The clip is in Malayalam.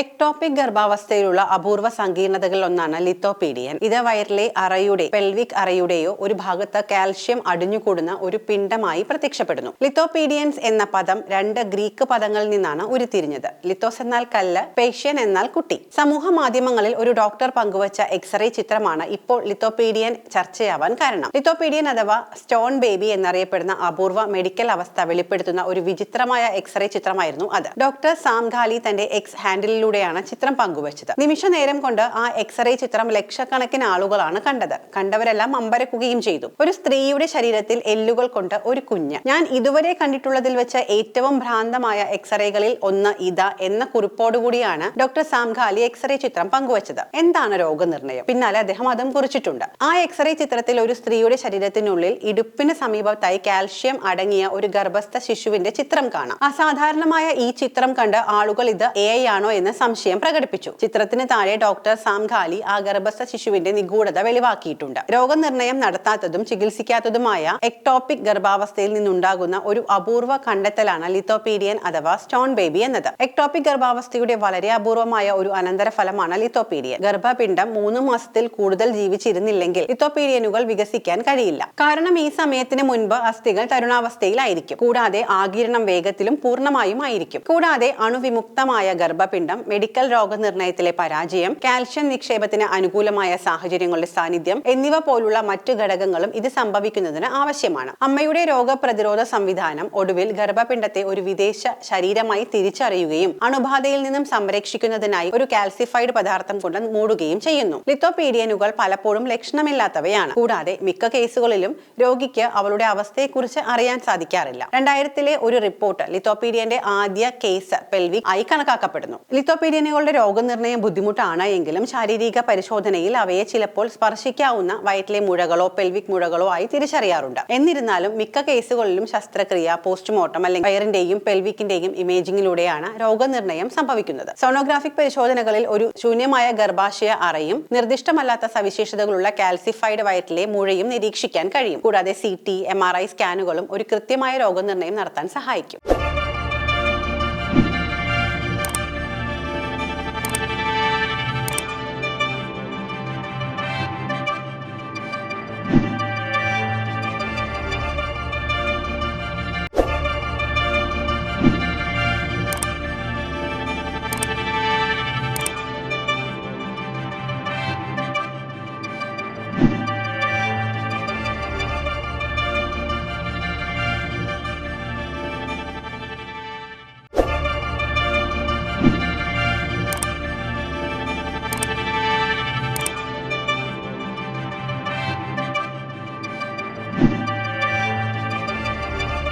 é എക്ടോപിക് ഗർഭാവസ്ഥയിലുള്ള അപൂർവ സങ്കീർണതകളിൽ ഒന്നാണ് ലിത്തോപീഡിയൻ ഇത് വയറിലെ അറയുടെ പെൽവിക് അറയുടെയോ ഒരു ഭാഗത്ത് കാൽഷ്യം അടിഞ്ഞുകൂടുന്ന ഒരു പിണ്ഡമായി പ്രത്യക്ഷപ്പെടുന്നു. ലിത്തോപീഡിയൻസ് എന്ന പദം രണ്ട് ഗ്രീക്ക് പദങ്ങളിൽ നിന്നാണ് ഉരുത്തിരിഞ്ഞത്. ലിത്തോസ് എന്നാൽ കല്ല് പേഷ്യൻ എന്നാൽ കുട്ടി. സമൂഹ മാധ്യമങ്ങളിൽ ഒരു ഡോക്ടർ പങ്കുവച്ച എക്സ്റേ ചിത്രമാണ് ഇപ്പോൾ ലിത്തോപീഡിയൻ ചർച്ചയാവാൻ കാരണം. ലിത്തോപീഡിയൻ അഥവാ സ്റ്റോൺ ബേബി എന്നറിയപ്പെടുന്ന അപൂർവ മെഡിക്കൽ അവസ്ഥ വെളിപ്പെടുത്തുന്ന ഒരു വിചിത്രമായ എക്സ്റേ ചിത്രമായിരുന്നു അത്. ഡോക്ടർ സാംഘാലി തന്റെ എക്സ് ഹാൻഡിലൂടെയാണ് ചിത്രം പങ്കുവച്ചത്. നിമിഷ നേരം കൊണ്ട് ആ എക്സ്റേ ചിത്രം ലക്ഷക്കണക്കിന് ആളുകളാണ് കണ്ടത്. കണ്ടവരെല്ലാം അമ്പരക്കുകയും ചെയ്തു. ഒരു സ്ത്രീയുടെ ശരീരത്തിൽ എല്ലുകൾ കൊണ്ട് ഒരു കുഞ്ഞ്. ഞാൻ ഇതുവരെ കണ്ടിട്ടുള്ളതിൽ വെച്ച ഏറ്റവും ഭ്രാന്തമായ എക്സ്റേകളിൽ ഒന്ന് ഇതാ എന്ന കുറിപ്പോടുകൂടിയാണ് ഡോക്ടർ സാംഘാലി എക്സ്റേ ചിത്രം പങ്കുവച്ചത്. എന്താണ് രോഗനിർണയം? പിന്നാലെ അദ്ദേഹം അതും കുറിച്ചിട്ടുണ്ട്. ആ എക്സ്റേ ചിത്രത്തിൽ ഒരു സ്ത്രീയുടെ ശരീരത്തിനുള്ളിൽ ഇടുപ്പിന് സമീപത്തായി കാൽഷ്യം അടങ്ങിയ ഒരു ഗർഭസ്ഥ ശിശുവിന്റെ ചിത്രം കാണാം. അസാധാരണമായ ഈ ചിത്രം കണ്ട് ആളുകൾ ഇത് എ ആണോ എന്ന് സംശയം പ്രകടിപ്പിച്ചു. ചിത്രത്തിന് താഴെ ഡോക്ടർ സാം ഖാലി ആ ഗർഭസ്ഥ ശിശുവിന്റെ നിഗൂഢത വെളിവാക്കിയിട്ടുണ്ട്. രോഗനിർണയം നടത്താത്തതും ചികിത്സിക്കാത്തതുമായ എക്ടോപിക് ഗർഭാവസ്ഥയിൽ നിന്നുണ്ടാകുന്ന ഒരു അപൂർവ കണ്ടെത്തലാണ് ലിത്തോപീഡിയൻ അഥവാ സ്റ്റോൺ ബേബി എന്നത്. എക്ടോപിക് ഗർഭാവസ്ഥയുടെ വളരെ അപൂർവമായ ഒരു അനന്തരഫലമാണ് ലിത്തോപീഡിയൻ. ഗർഭപിണ്ഡം മൂന്ന് മാസത്തിൽ കൂടുതൽ ജീവിച്ചിരുന്നില്ലെങ്കിൽ ലിത്തോപീഡിയനുകൾ വികസിക്കാൻ കഴിയില്ല. കാരണം ഈ സമയത്തിന് മുൻപ് അസ്ഥികൾ തരുണാവസ്ഥയിലായിരിക്കും. കൂടാതെ ആകിരണം വേഗത്തിലും പൂർണമായും ആയിരിക്കും. കൂടാതെ അണുവിമുക്തമായ ഗർഭപിണ്ഡം മെഡിക്കൽ രോഗനിർണയത്തിലെ പരാജയം കാൽഷ്യം നിക്ഷേപത്തിന് അനുകൂലമായ സാഹചര്യങ്ങളുടെ സാന്നിധ്യം എന്നിവ പോലുള്ള മറ്റു ഘടകങ്ങളും ഇത് സംഭവിക്കുന്നതിന് ആവശ്യമാണ്. അമ്മയുടെ രോഗപ്രതിരോധ സംവിധാനം ഒടുവിൽ ഗർഭപിണ്ഡത്തെ ഒരു വിദേശ ശരീരമായി തിരിച്ചറിയുകയും അണുബാധയിൽ നിന്നും സംരക്ഷിക്കുന്നതിനായി ഒരു കാൽസിഫൈഡ് പദാർത്ഥം കൊണ്ട് മൂടുകയും ചെയ്യുന്നു. ലിത്തോപീഡിയനുകൾ പലപ്പോഴും ലക്ഷണമില്ലാത്തവയാണ്. കൂടാതെ മിക്ക കേസുകളിലും രോഗിക്ക് അവളുടെ അവസ്ഥയെക്കുറിച്ച് അറിയാൻ സാധിക്കാറില്ല. രണ്ടായിരത്തിലെ ഒരു റിപ്പോർട്ട് ലിത്തോപീഡിയന്റെ ആദ്യ കേസ് പെൽവിക് ആയി കണക്കാക്കപ്പെടുന്നു. ലിത്തോപീഡിയനുകളുടെ രോഗനിർണയം ബുദ്ധിമുട്ടാണ് എങ്കിലും ശാരീരിക പരിശോധനയിൽ അവയെ ചിലപ്പോൾ സ്പർശിക്കാവുന്ന വയറ്റിലെ മുഴകളോ പെൽവിക് മുഴകളോ ആയി തിരിച്ചറിയാറുണ്ട്. എന്നിരുന്നാലും മിക്ക കേസുകളിലും ശസ്ത്രക്രിയ പോസ്റ്റ്മോർട്ടം അല്ലെങ്കിൽ വയറിന്റെയും പെൽവിക്കിന്റെയും ഇമേജിങ്ങിലൂടെയാണ് രോഗനിർണയം സംഭവിക്കുന്നത്. സോണോഗ്രാഫിക് പരിശോധനകളിൽ ഒരു ശൂന്യമായ ഗർഭാശയ അറയും നിർദ്ദിഷ്ടമല്ലാത്ത സവിശേഷതകളുള്ള കാൽസിഫൈഡ് വയറ്റിലെ മുഴയും നിരീക്ഷിക്കാൻ കഴിയും. കൂടാതെ C T M R I സ്കാനുകളും ഒരു കൃത്യമായ രോഗനിർണയം നടത്താൻ സഹായിക്കും.